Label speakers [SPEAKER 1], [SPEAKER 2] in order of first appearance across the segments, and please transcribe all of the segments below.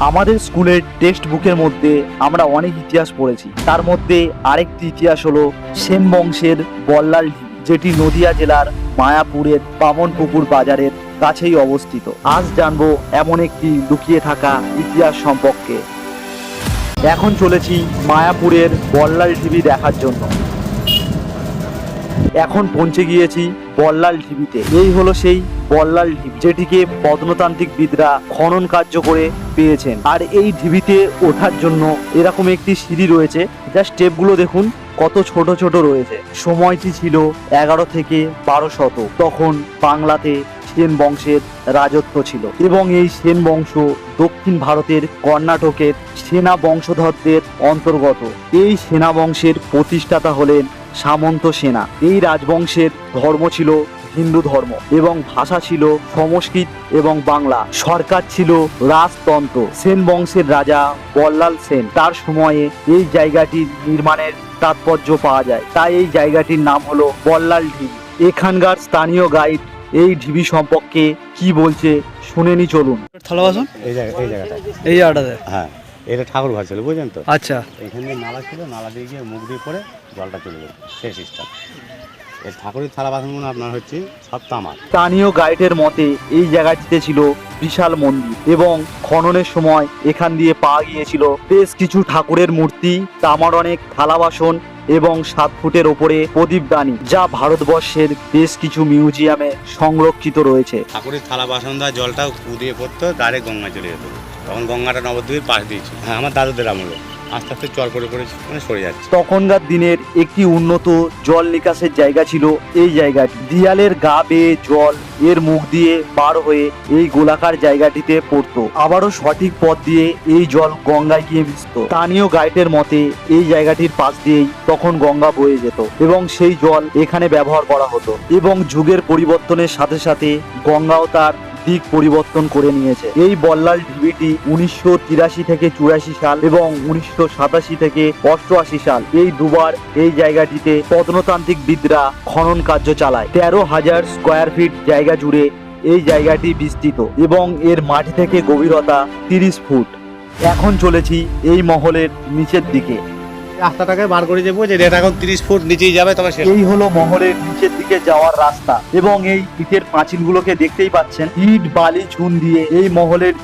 [SPEAKER 1] আমাদের স্কুলের টেক্সট বুকের মধ্যে আমরা অনেক ইতিহাস পড়েছি। তার মধ্যে আরেকটি ইতিহাস হলো সেন বংশের বল্লাল যেটি নদিয়া জেলার মায়াপুরের বামনপুকুর বাজারের কাছেই অবস্থিত। আজ জানব এমন একটি লুকিয়ে থাকা ইতিহাস সম্পর্কে। এখন চলেছি মায়াপুরের বল্লাল ঢিবি দেখার জন্য। এখন পৌঁছে গিয়েছি বল্লাল ঢিবিতে। এই হলো সেই বল্লাল ঢিবি, যেটিকে প্রত্নতান্ত্রিক বিদরা খনন কার্য করে পেয়েছেন। আর এই ঢিবিতে ওঠার জন্য এরকম একটি সিঁড়ি রয়েছে, যা স্টেপগুলো দেখুন কত ছোট ছোট রয়েছে। সময়টি ছিল এগারো থেকে বারো শত তখন বাংলাতে সেন বংশের রাজত্ব ছিল। এবং এই সেন বংশ দক্ষিণ ভারতের কর্ণাটকের সেনা বংশধরদের অন্তর্গত। এই সেনা বংশের প্রতিষ্ঠাতা হলেন সামন্ত সেনা। এই রাজবংশের ধর্ম ছিল হিন্দু ধর্ম এবং ভাষা ছিল সংস্কৃত এবং বাংলা। সরকার ছিল রাজতন্ত্র। সেন বংশের রাজা বল্লাল সেন। তার সময়ে এই জায়গাটি নির্মাণের তাৎপর্য পাওয়া যায়। তাই এই জায়গাটির নাম হলো বল্লাল ঢিবি। এখানকার স্থানীয় গাইড এই ঢিবি সম্পর্কে কি বলছে শুনেনি চলুন।
[SPEAKER 2] থালা বাসন?
[SPEAKER 3] এই জায়গা এই জায়গাটা।
[SPEAKER 2] এই জায়গাটাতে
[SPEAKER 3] হ্যাঁ এটা ঠাকুর ঘর ছিল বুঝলেন তো?
[SPEAKER 2] আচ্ছা।
[SPEAKER 3] এখানে নালা ছিল নালা দিয়ে গিয়ে মুখ দিয়ে পরে জলটা চলে যেত শেষ স্টার এই ঠাকুরের থালা বাসনগুলো আপনার হচ্ছে সব তামার।
[SPEAKER 1] স্থানীয় গাইডের মতে এই জায়গাটিতে ছিল বিশাল মন্দির এবং খননের সময় এখান দিয়ে পাওয়া গিয়েছিল বেশ কিছু ঠাকুরের মূর্তি তামার অনেক থালা বাসন এবং সাত ফুটের ওপরে প্রদীপদানি যা ভারতবর্ষের বেশ কিছু মিউজিয়ামে সংরক্ষিত রয়েছে।
[SPEAKER 3] ঠাকুরের থালা বাসন দেওয়া জলটা কু দিয়ে পড়তো ডাইরেক্ট গঙ্গা চলে যেত। তখন গঙ্গাটা নবদ্বীপের পাশ দিয়েছিল। হ্যাঁ আমার দাদুদের আমলে। আস্তে আস্তে চর করে করে মানে সরে যাচ্ছে।
[SPEAKER 1] তখনকার দিনের একটি উন্নত জল নিকাশের জায়গা ছিল এই জায়গাটি। দিয়ালের গা বেয়ে জল এর মুখ দিয়ে পার হয়ে এই গোলাকার জায়গাটিতে পড়তো। আবারও সঠিক পথ দিয়ে এই জল গঙ্গায় গিয়ে মিশত। স্থানীয় গাইডের মতে, এই জায়গাটির পাশ দিয়েই তখন গঙ্গা বয়ে যেত এবং সেই জল এখানে ব্যবহার করা হতো। এবং যুগের পরিবর্তনের সাথে সাথে গঙ্গাও তার দিক পরিবর্তন করে নিয়েছে। এই বল্লাল ঢিবিটি উনিশশো তিরাশি থেকে চুরাশি সাল এবং উনিশশো সাতাশি থেকে অষ্টআশি সাল। এই দুবার এই জায়গাটিতে প্রত্নতান্ত্রিক বিদরা খনন কার্য চালায়। তেরো হাজার স্কোয়ার ফিট জায়গা জুড়ে এই জায়গাটি বিস্তৃত এবং এর মাটি থেকে গভীরতা তিরিশ ফুট। এখন চলেছি এই মহলের নিচের দিকে।
[SPEAKER 3] রাস্তাটাকে বার করে যে যাবে, তবে
[SPEAKER 1] মহলের নিচের দিকে যাওয়ার রাস্তা। এবং এই দেখতেই পাচ্ছেন, ইট, বালি দিয়ে এই মহলের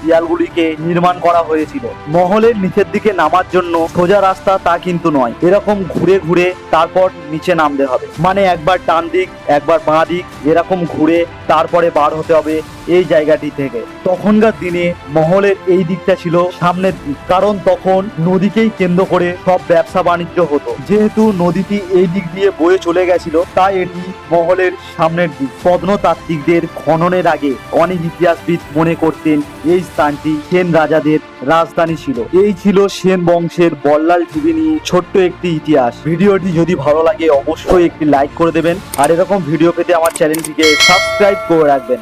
[SPEAKER 1] নির্মাণ করা হয়েছিল। মহলের নিচের দিকে নামার জন্য সোজা রাস্তা তা কিন্তু নয়। এরকম ঘুরে ঘুরে তারপর নিচে নামতে হবে। মানে একবার ডান দিক, একবার বাঁ দিক, এরকম ঘুরে তারপরে বার হতে হবে এই জায়গাটি থেকে। তখনকার দিনে মহলের এই দিকটা ছিল সামনের দিক। কারণ তখন নদীকেই কেন্দ্র করে সব ব্যবসা বাণিজ্য হতো। যেহেতু নদীটি এই দিক দিয়ে বয়ে চলে গেছিল, তাই এটি মহলের সামনের দিক। প্রত্নতাত্ত্বিকদের খননের আগে অনেক ইতিহাসবিদ মনে করতেন এই স্থানটি সেন রাজাদের রাজধানী ছিল। এই ছিল সেন বংশের বল্লাল টিভি নিয়ে ছোট্ট একটি ইতিহাস। ভিডিওটি যদি ভালো লাগে, অবশ্যই একটি লাইক করে দেবেন। আর এরকম ভিডিও পেতে আমার চ্যানেলটিকে সাবস্ক্রাইব করে রাখবেন।